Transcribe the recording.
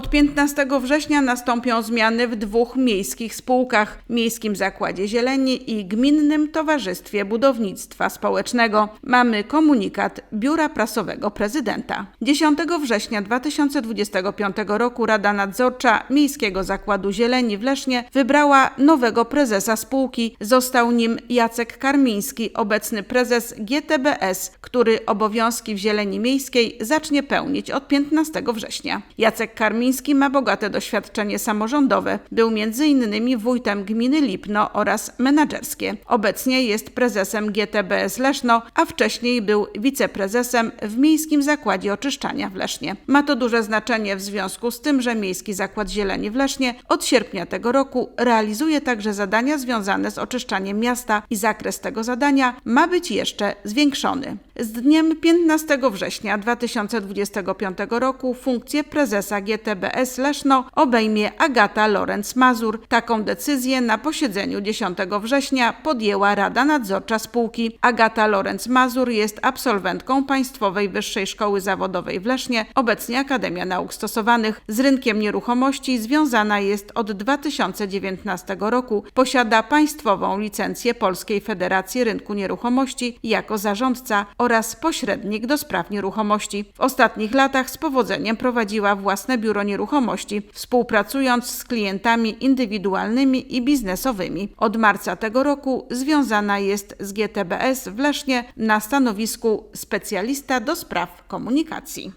Od 15 września nastąpią zmiany w dwóch miejskich spółkach: Miejskim Zakładzie Zieleni i Gminnym Towarzystwie Budownictwa Społecznego. Mamy komunikat Biura Prasowego Prezydenta. 10 września 2025 roku Rada Nadzorcza Miejskiego Zakładu Zieleni w Lesznie wybrała nowego prezesa spółki. Został nim Jacek Karmiński, obecny prezes GTBS, który obowiązki w Zieleni Miejskiej zacznie pełnić od 15 września. Jacek Karmiński ma bogate doświadczenie samorządowe. Był m.in. wójtem gminy Lipno oraz menadżerskie. Obecnie jest prezesem GTBS Leszno, a wcześniej był wiceprezesem w Miejskim Zakładzie Oczyszczania w Lesznie. Ma to duże znaczenie w związku z tym, że Miejski Zakład Zieleni w Lesznie od sierpnia tego roku realizuje także zadania związane z oczyszczaniem miasta i zakres tego zadania ma być jeszcze zwiększony. Z dniem 15 września 2025 roku funkcję prezesa GTBS Leszno obejmie Agata Lorenz-Mazur. Taką decyzję na posiedzeniu 10 września podjęła Rada Nadzorcza spółki. Agata Lorenz-Mazur jest absolwentką Państwowej Wyższej Szkoły Zawodowej w Lesznie, obecnie Akademia Nauk Stosowanych. Z rynkiem nieruchomości związana jest od 2019 roku. Posiada państwową licencję Polskiej Federacji Rynku Nieruchomości jako zarządca oraz pośrednik do spraw nieruchomości. W ostatnich latach z powodzeniem prowadziła własne biuro nieruchomości, współpracując z klientami indywidualnymi i biznesowymi. Od marca tego roku związana jest z GTBS w Lesznie na stanowisku specjalista do spraw komunikacji.